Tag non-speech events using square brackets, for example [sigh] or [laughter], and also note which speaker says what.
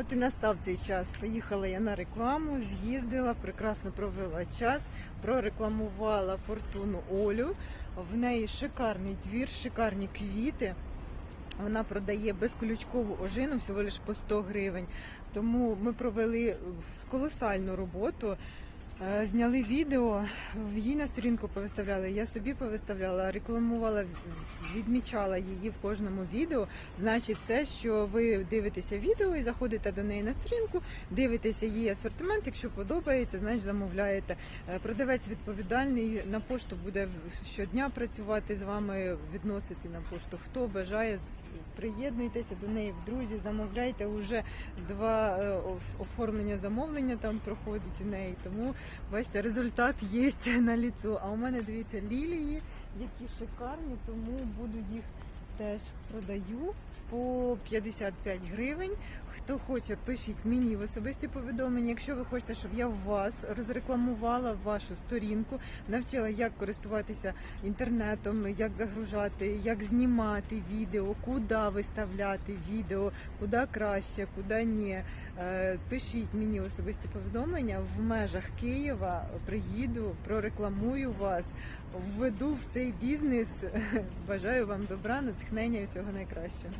Speaker 1: От і настав цей час. Поїхала я на рекламу, з'їздила, прекрасно провела час, прорекламувала фортуну Олю. В неї шикарний двір, шикарні квіти. Вона продає безключкову ожину всього лише по 100 гривень. Тому ми провели колосальну роботу. Е, Зняли відео, в її на сторінку повиставляли, я собі повиставляла, рекламувала, відмічала її в кожному відео. Значить, це що ви дивитеся відео і заходите до неї на сторінку, дивитеся її асортимент. Якщо подобається, значить замовляєте. Е, Продавець відповідальний на пошту буде щодня працювати з вами, відносити на пошту. Хто бажає, приєднуйтеся до неї в друзі, замовляйте. Уже два е, оформлення замовлення там проходить у неї. Тому бачите, результат є [laughs] на ліцу. А у мене дивіться лілії, які шикарні, тому буду їх теж продаю по 55 гривень. Хто хоче, пишіть мені в особисті повідомлення. Якщо ви хочете, щоб я вас розрекламувала вашу сторінку, навчила, як користуватися інтернетом, як загружати, як знімати відео, куди виставляти відео, куди краще, куди ні. Е, Пишіть мені особисті повідомлення в межах Києва. Приїду, прорекламую вас, введу в цей бізнес. [laughs] Бажаю вам добра, натхнення і всього найкращого.